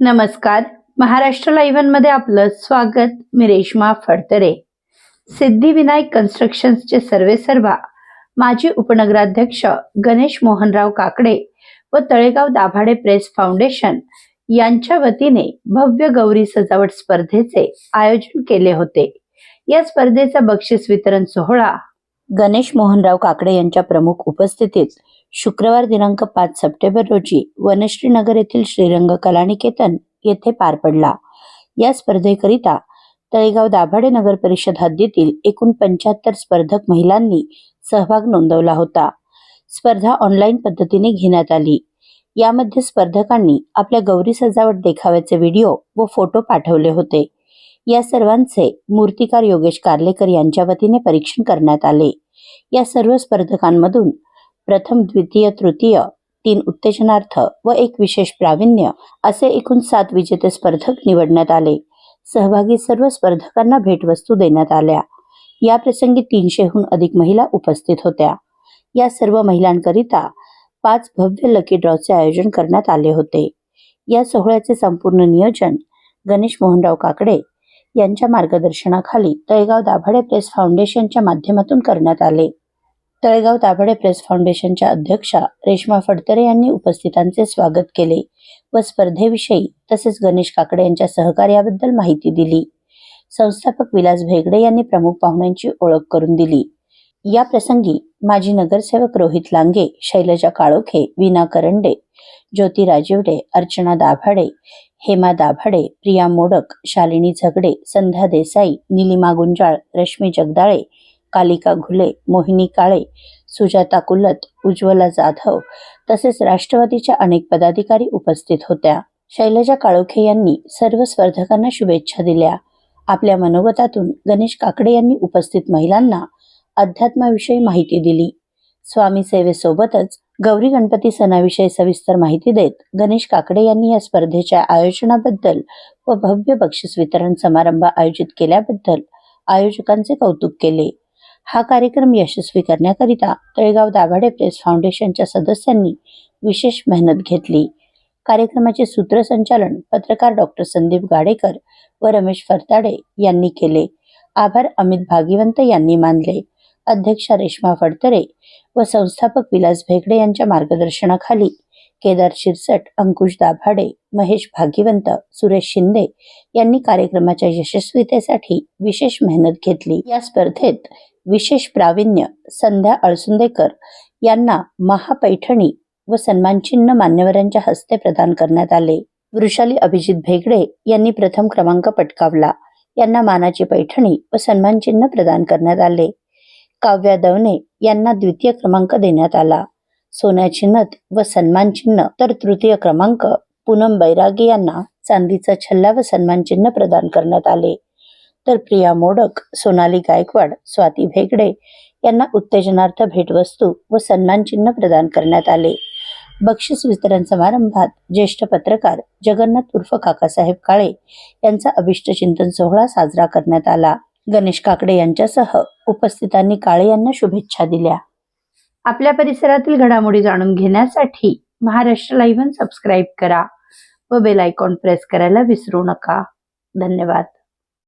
नमस्कार. महाराष्ट्र लाईव्हमध्ये आपलं स्वागत. मी रेश्मा फडतरे. सिद्धिविनायक कन्स्ट्रक्शन्सचे सर्वे सर्वा. माजी उपनगराध्यक्ष गणेश मोहनराव काकडे व तळेगाव दाभाडे प्रेस फाउंडेशन यांच्या वतीने भव्य गौरी सजावट स्पर्धेचे आयोजन केले होते. या स्पर्धेचा बक्षीस वितरण सोहळा गणेश मोहनराव काकडे यांच्या प्रमुख उपस्थितीत शुक्रवार दिनांक पाच सप्टेंबर रोजी वनश्री नगर येथील श्रीरंग कलानिकेतन येथे पार पडला. या स्पर्धेकरिता तळेगाव दाभाडे नगर परिषद हद्दीतील एकूण पंच्याहत्तर स्पर्धक महिलांनी सहभाग नोंदवला होता. स्पर्धा ऑनलाईन पद्धतीने घेण्यात आली. यामध्ये स्पर्धकांनी आपल्या गौरी सजावट देखाव्याचे व्हिडिओ व फोटो पाठवले होते. या सर्वांचे मूर्तिकार योगेश कार्लेकर यांच्या वतीने परीक्षण करण्यात आले. या सर्व स्पर्धकांमधून प्रथम द्वितीय तृतीय तीन उत्तेजनार्थ व एक विशेष प्रावीण्य असे एकूण सात विजेते स्पर्धक निवडण्यात आले. सहभागी सर्व स्पर्धकांना भेटवस्तू देण्यात आल्या. या प्रसंगी तीनशेहून अधिक महिला उपस्थित होत्या. या सर्व महिलांकरिता पाच भव्य लकी ड्रॉचे आयोजन करण्यात आले होते. या सोहळ्याचे संपूर्ण नियोजन गणेश मोहनराव काकडे यांच्या मार्गदर्शनाखाली तळेगाव दाभाडे प्रेस फाउंडेशनच्या माध्यमातून करण्यात आले. तळेगाव दाभाडे प्रेस फाउंडेशनच्या अध्यक्षा रेश्मा फडतरे यांनी उपस्थितांचे स्वागत केले व स्पर्धेविषयी तसेच गणेश काकडे यांच्या सहकार्याबद्दल माहिती दिली. संस्थापक विलास भेगडे यांनी प्रमुख पाहुण्यांची ओळख करून दिली. या प्रसंगी माजी नगरसेवक रोहित लांगे शैलजा काळोखे विना करंडे ज्योती राजिवडे अर्चना दाभाडे हेमा दाभाडे प्रिया मोडक शालिनी झगडे संध्या देसाई निलिमा गुंजाळ रश्मी जगदाळे कालिका घुले मोहिनी काळे सुजाता कुलत उज्ज्वला जाधव तसेच राष्ट्रवादीच्या अनेक पदाधिकारी उपस्थित होत्या. शैलजा काळोखे यांनी सर्व स्पर्धकांना शुभेच्छा दिल्या. आपल्या मनोगतातून गणेश काकडे यांनी उपस्थित महिलांना अध्यात्माविषयी माहिती दिली. स्वामी सेवेसोबतच गौरी गणपती सणाविषयी सविस्तर माहिती देत गणेश काकडे यांनी या स्पर्धेच्या आयोजनाबद्दल व भव्य बक्षीस वितरण समारंभ आयोजित केल्याबद्दल आयोजकांचे कौतुक केले. हा कार्यक्रम यशस्वी करण्याकरिता तळेगाव दाभाडे प्रेस फाउंडेशनच्या सदस्यांनी विशेष मेहनत घेतली. कार्यक्रमाचे सूत्रसंचालन पत्रकार डॉक्टर संदीप गाडेकर व रमेश फरताडे यांनी केले. आभार अमित भागीवंत यांनी मानले. अध्यक्षा रेश्मा फडतरे व संस्थापक विलास भेगडे यांच्या मार्गदर्शनाखाली केदार शिरसट अंकुश दाभाडे महेश भागीवंत सुरेश शिंदे यांनी कार्यक्रमाच्या यशस्वीतेसाठी विशेष मेहनत घेतली. या स्पर्धेत विशेष प्रावीण्य संध्या अळसुंदेकर यांना महापैठणी व सन्मानचिन्ह मान्यवरांच्या हस्ते प्रदान करण्यात आले. वृषाली अभिजित भेगडे यांनी प्रथम क्रमांक पटकावला. यांना मानाची पैठणी व सन्मानचिन्ह प्रदान करण्यात आले. काव्या दवने यांना द्वितीय क्रमांक देण्यात आला. सोन्याची नथ व सन्मानचिन्ह तर तृतीय क्रमांक पूनम बैरागी यांना चांदीचा छल्ला व सन्मानचिन्ह प्रदान करण्यात आले. तर प्रिया मोडक सोनाली गायकवाड स्वाती भेगडे यांना उत्तेजनार्थ भेटवस्तू व सन्मान चिन्ह प्रदान करण्यात आले. बक्षीस वितरण समारंभात ज्येष्ठ पत्रकार जगन्नाथ उर्फ काकासाहेब काळे यांचा अभिष्टचिंतन सोहळा साजरा करण्यात आला. गणेश काकडे यांच्यासह उपस्थितांनी काळे यांना शुभेच्छा दिल्या. आपल्या परिसरातील घडामोडी जाणून घेण्यासाठी महाराष्ट्र लाईव्ह सबस्क्राईब करा व बेल आयकॉन प्रेस करायला विसरू नका. धन्यवाद.